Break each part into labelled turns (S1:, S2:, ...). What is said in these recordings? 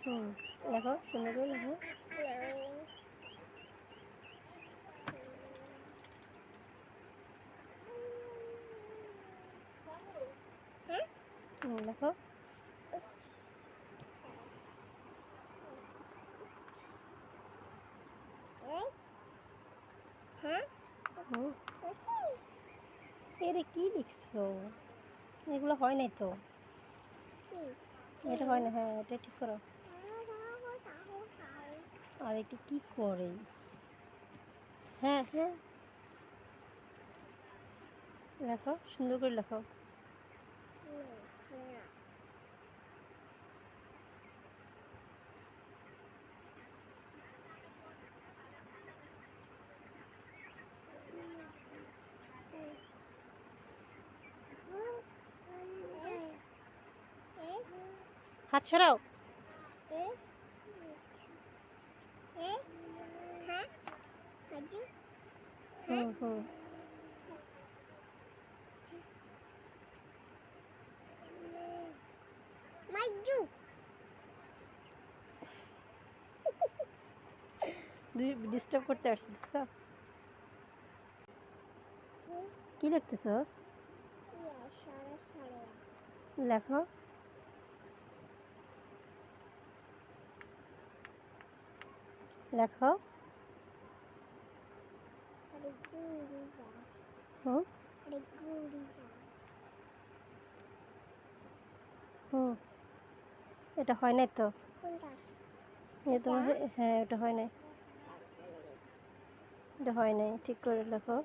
S1: হুম লেখো সুন্দর করে লেখো লেখো এরে কি লিখছো? এগুলো হয় নাই তো? এটা হয় না হ্যাঁ এটা ঠিক করো। আর এটা কি করে? হ্যাঁ হ্যাঁ। লেখো সুন্দর করে লেখো। হাত সরাও। ডিস্টার্ব করতে আসছি দেখছ কি লিখতেছ লেখো। লেখো। হুম। হুম। এটা হয় নাই তো? তোমার হ্যাঁ এটা হয় নাই। এটা হয় নাই ঠিক করে লেখো।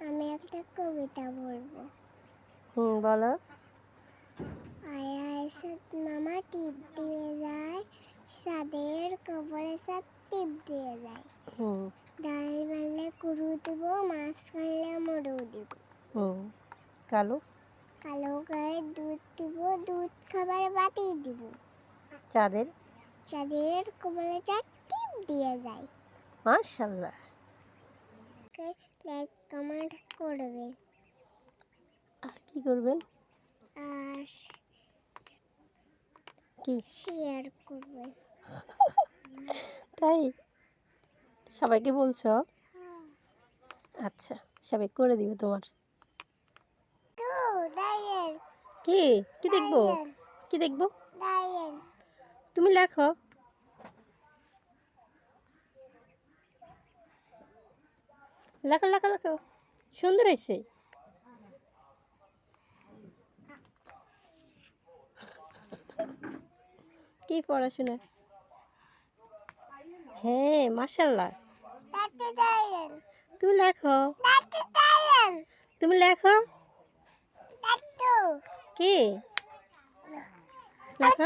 S2: আমি একটা কবিতা বলব
S1: হুম বলো।
S2: টিপ দিয়ে যায় সাদের কবরে সাদ টিপ দিয়ে যায়। ডাল মারলে কুরু দিব মাছ খাইলে মরু দিব।
S1: কালো?
S2: কালো গায়ে দুধ দিব দুধ খাবার বাটি দিব।
S1: চাঁদের?
S2: চাঁদের কবরে চার টিপ দিয়ে যায়।
S1: মাশাল্লাহ।
S2: লাইক কমেন্ট করবেন
S1: আর কি করবেন
S2: আর
S1: কি?
S2: শেয়ার করবেন
S1: তাই? সবাইকে বলছো? আচ্ছা সবাই করে দিবে তোমার। কি? কি দেখব? কি দেখব? তুমি লেখো। লেখো লেখো লেখো। সুন্দর হয়েছে। কি পড়াশোনা। হ্যাঁ
S2: দাঁড়িয়েন
S1: তুমি লেখো। তুমি লেখো। কি? লেখো।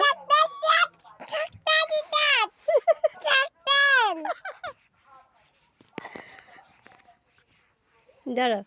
S1: দাঁড়া